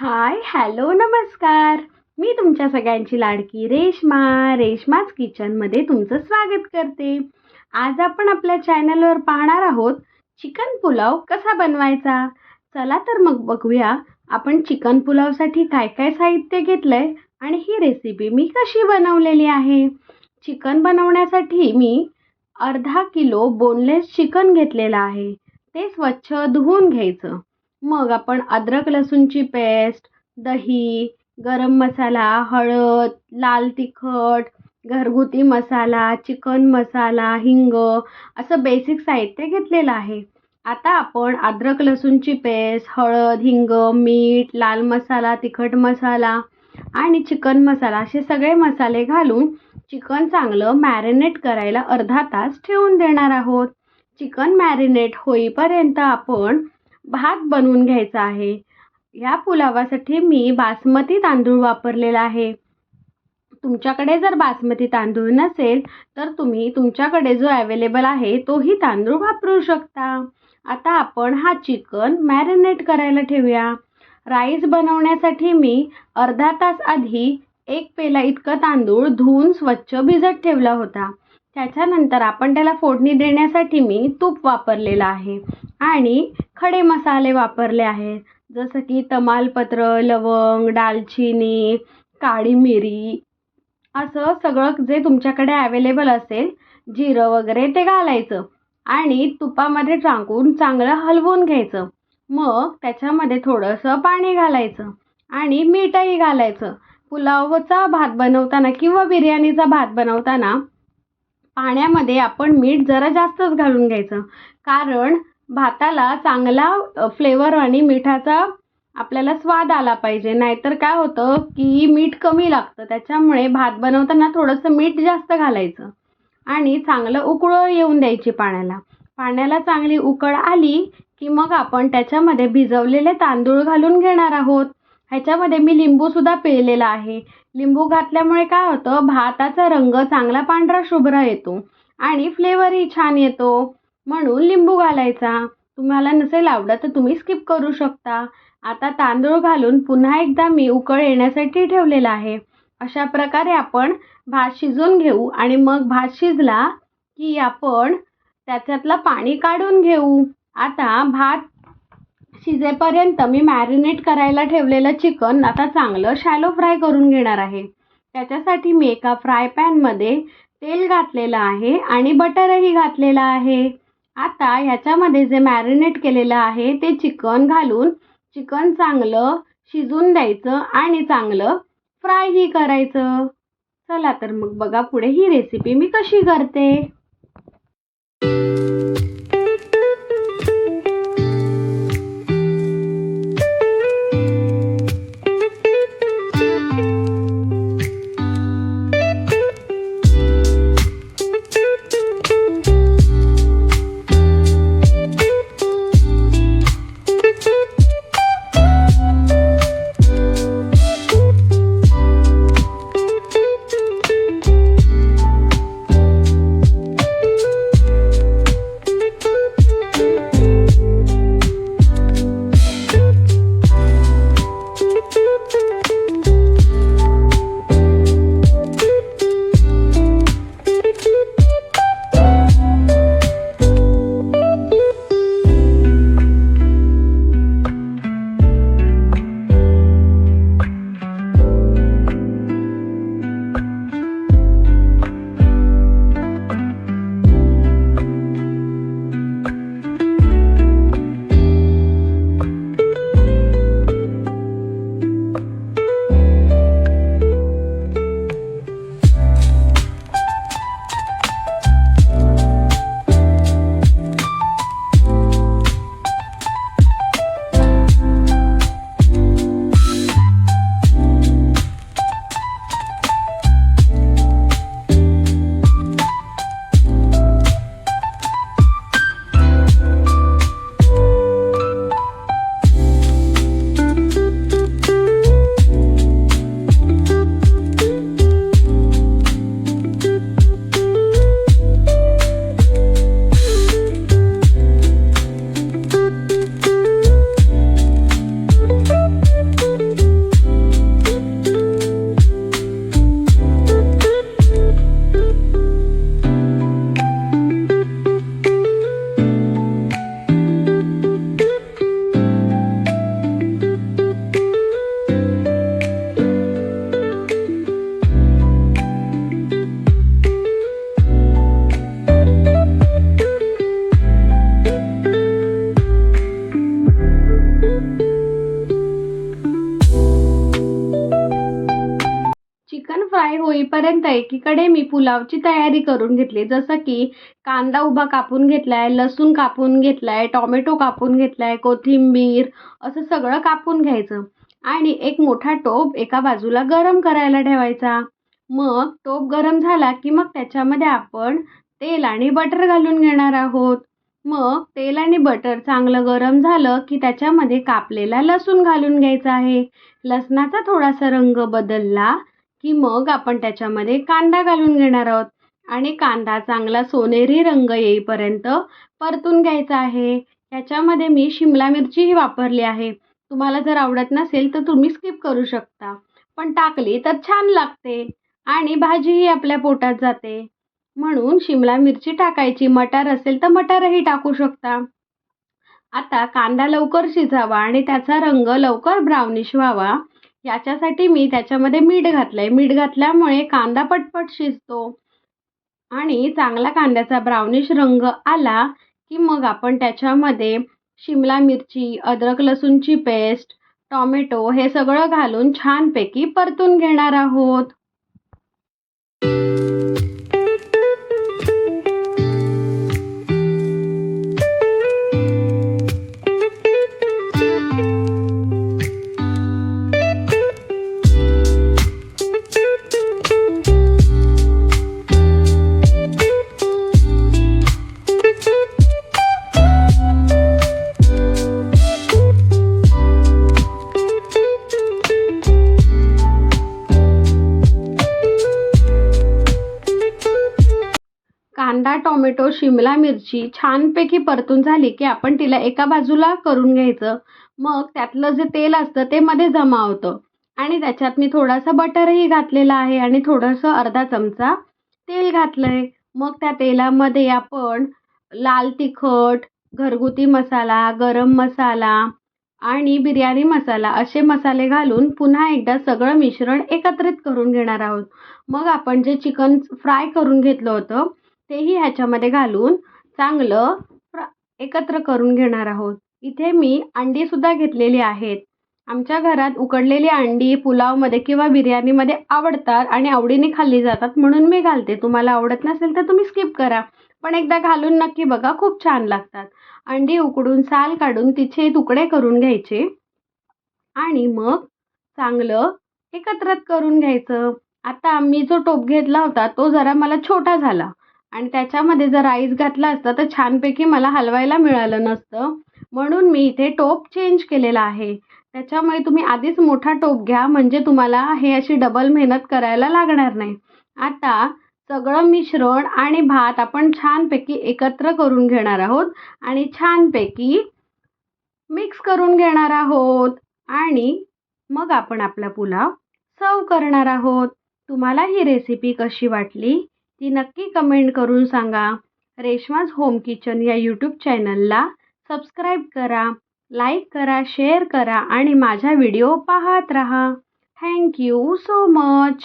Hi hello नमस्कार. मी तुमच्या सगळ्यांची लाडकी रेश्मा रेश्माच किचनमध्ये तुमचं स्वागत करते. आज आपण आपल्या चॅनलवर पाहणार आहोत चिकन पुलाव कसा बनवायचा? चला तर मग बघूया आपण चिकन पुलावसाठी काय काय साहित्य घेतलं आहे आणि ही रेसिपी मी कशी बनवलेली आहे. चिकन बनवण्यासाठी मी अर्धा किलो बोनलेस चिकन घेतलेलं आहे. ते स्वच्छ धुवून घ्यायचं. मग आपण अद्रक लसूणची पेस्ट दही गरम मसाला हळद लाल तिखट घरगुती मसाला चिकन मसाला हिंग असं बेसिक साहित्य घेतलेलं आहे. आता आपण अद्रक लसूणची पेस्ट हळद हिंग मीठ लाल मसाला तिखट मसाला आणि चिकन मसाला असे सगळे मसाले घालून चिकन चांगलं मॅरिनेट करायला अर्धा तास ठेवून देणार आहोत. चिकन मॅरिनेट होईपर्यंत आपण भात बनवून घ्यायचा आहे. या पुलावासाठी मी बासमती तांदूळ वापरलेला आहे. तुमच्याकडे जर बासमती तांदूळ नसेल तर तुम्ही तुमच्याकडे जो अवेलेबल आहे तोही तांदूळ वापरू शकता. आता आपण हा चिकन मॅरिनेट करायला ठेवूया. राईस बनवण्यासाठी मी अर्धा तास आधी एक पेला इतकं तांदूळ धुवून स्वच्छ भिजत ठेवला होता. त्याच्यानंतर आपण त्याला फोडणी देण्यासाठी मी तूप वापरलेलं आहे आणि खडे मसाले वापरले आहेत. जसं की तमालपत्र लवंग दालचिनी काळी मिरी असं सगळं जे तुमच्याकडे अवेलेबल असेल जिरं वगैरे ते घालायचं आणि तुपामध्ये टाकून चांगलं हलवून घ्यायचं. मग त्याच्यामध्ये थोडंसं पाणी घालायचं आणि मीठही घालायचं. पुलावचा भात बनवताना किंवा बिर्याणीचा भात बनवताना पाण्यामध्ये आपण मीठ जरा जास्तच घालून घ्यायचं. कारण भाताला चांगला फ्लेवर आणि मिठाचा आपल्याला स्वाद आला पाहिजे. नाहीतर काय होतं की मीठ कमी लागतं. त्याच्यामुळे भात बनवताना थोडंसं मीठ जास्त घालायचं. आणि चांगलं उकळं येऊन द्यायची पाण्याला. पाण्याला चांगली उकळ आली की मग आपण त्याच्यामध्ये भिजवलेले तांदूळ घालून घेणार आहोत. ह्याच्यामध्ये मी लिंबूसुद्धा पिळलेला आहे. लिंबू घातल्यामुळे काय होतं भाताचा रंग चांगला पांढरा शुभ्र येतो आणि फ्लेवरही छान येतो. म्हणून लिंबू घालायचा. तुम्हाला नसेल आवडत तर तुम्ही स्किप करू शकता. आता तांदूळ घालून पुन्हा एकदा मी उकळ येण्यासाठी ठेवलेला आहे. अशा प्रकारे आपण भात शिजवून घेऊ आणि मग भात शिजला की आपण त्याच्यातलं पाणी काढून घेऊ. आता भात शिजेपर्यंत मी मॅरिनेट करायला ठेवलेलं चिकन आता चांगलं शॅलो फ्राय करून घेणार आहे. त्याच्यासाठी मी एका फ्राय पॅनमध्ये तेल घातलेलं आहे आणि बटरही घातलेलं आहे. आता ह्याच्यामध्ये जे मॅरिनेट केलेलं आहे ते चिकन घालून चिकन चांगलं शिजून द्यायचं आणि चांगलं फ्रायही करायचं. चला तर मग बघा पुढे ही रेसिपी मी कशी करते. फ्राय होईपर्यंत एकीकडे मी पुलावची तयारी करून घेतली. जसं की कांदा उभा कापून घेतलाय लसूण कापून घेतलाय टॉमॅटो कापून घेतलाय कोथिंबीर असं सगळं कापून घ्यायचं. आणि एक मोठा टोप एका बाजूला गरम करायला ठेवायचा. मग टोप गरम झाला की मग त्याच्यामध्ये आपण तेल आणि बटर घालून घेणार आहोत. मग तेल आणि बटर चांगलं गरम झालं की त्याच्यामध्ये कापलेला लसूण घालून घ्यायचा आहे. लसणाचा थोडासा रंग बदलला की मग आपण त्याच्यामध्ये कांदा घालून घेणार आहोत. आणि कांदा चांगला सोनेरी रंग येईपर्यंत परतून घ्यायचा आहे. ह्याच्यामध्ये मी शिमला मिरचीही वापरली आहे. तुम्हाला जर आवडत नसेल तर तुम्ही स्किप करू शकता. पण टाकली तर छान लागते. आणि भाजीही आपल्या पोटात जाते. म्हणून शिमला मिरची टाकायची. मटार असेल तर मटारही टाकू शकता. आता कांदा लवकर शिजावा आणि त्याचा रंग लवकर ब्राउनिश व्हावा. याच्यासाठी मी त्याच्यामध्ये मीठ घातलं आहे मीठ घातल्यामुळे कांदा पटपट शिजतो आणि चांगला कांद्याचा ब्राउनिश रंग आला की मग आपण त्याच्यामध्ये शिमला मिरची अद्रक लसूणची पेस्ट टॉमॅटो हे सगळं घालून छानपैकी परतून घेणार आहोत. कांदा टोमॅटो शिमला मिरची छानपैकी परतून झाली की आपण तिला एका बाजूला करून घ्यायचं. मग त्यातलं जे तेल असतं ते मध्ये जमा होतं. आणि त्याच्यात मी थोडासा बटरही घातलेला आहे आणि थोडंसं अर्धा चमचा तेल घातलं आहे मग त्या तेलामध्ये आपण लाल तिखट घरगुती मसाला गरम मसाला आणि बिर्याणी मसाला असे मसाले घालून पुन्हा एकदा सगळं मिश्रण एकत्रित करून घेणार आहोत. मग आपण जे चिकन फ्राय करून घेतलं होतं तेही ह्याच्यामध्ये घालून चांगलं एकत्र करून घेणार आहोत. इथे मी अंडीसुद्धा घेतलेली आहेत. आमच्या घरात उकडलेली अंडी पुलावमध्ये किंवा बिर्याणीमध्ये आवडतात आणि आवडीने खाल्ली जातात म्हणून मी घालते. तुम्हाला आवडत नसेल तर तुम्ही स्किप करा. पण एकदा घालून नक्की बघा खूप छान लागतात. अंडी उकडून साल काढून तिचे तुकडे करून घ्यायचे. आणि मग चांगलं एकत्रित करून घ्यायचं. आता मी जो टोप घेतला होता तो जरा मला छोटा झाला. आणि त्याच्यामध्ये जर राईस घातला असता तर छानपैकी मला हलवायला मिळालं नसतं. म्हणून मी इथे टोप चेंज केलेला आहे. त्याच्यामुळे तुम्ही आधीच मोठा टोप घ्या म्हणजे तुम्हाला हे अशी डबल मेहनत करायला लागणार नाही. आता सगळं मिश्रण आणि भात आपण छानपैकी एकत्र करून घेणार आहोत आणि छानपैकी मिक्स करून घेणार आहोत. आणि मग आपण आपला पुलाव सर्व करणार आहोत. तुम्हाला ही रेसिपी कशी वाटली? ती नक्की कमेंट करून सांगा. रेश्माज होम किचन या यूट्यूब चॅनलला सबस्क्राईब करा लाईक करा शेअर करा आणि माझा व्हिडिओ पाहत राहा. Thank you so much